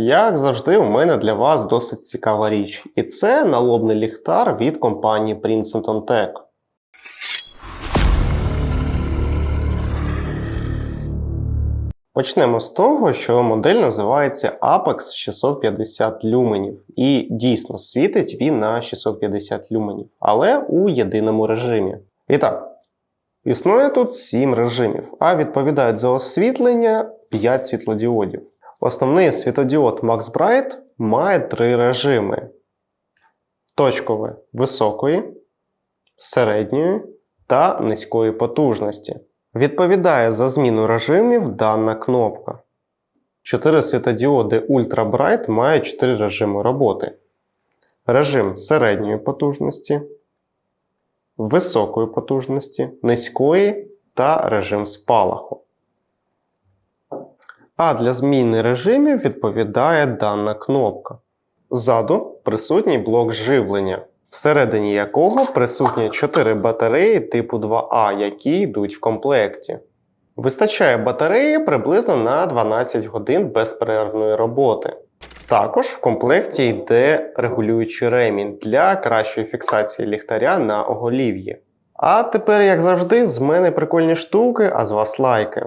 Як завжди, у мене для вас досить цікава річ. І це налобний ліхтар від компанії Princeton Tech. Почнемо з того, що модель називається Apex 650 люменів. І дійсно світить він на 650 люменів, але у єдиному режимі. І так, існує тут 7 режимів, а відповідають за освітлення 5 світлодіодів. Основний світодіод Max Bright має три режими: точкове високої, середньої та низької потужності. Відповідає за зміну режимів дана кнопка. Чотири світодіоди Ultra Bright мають 4 режими роботи: режим середньої потужності, високої потужності, низької та режим спалаху. А для зміни режимів відповідає дана кнопка. Ззаду присутній блок живлення, всередині якого присутні 4 батареї типу 2А, які йдуть в комплекті. Вистачає батареї приблизно на 12 годин безперервної роботи. Також в комплекті йде регулюючий ремінь для кращої фіксації ліхтаря на оголів'ї. А тепер, як завжди, з мене прикольні штуки, а з вас лайки.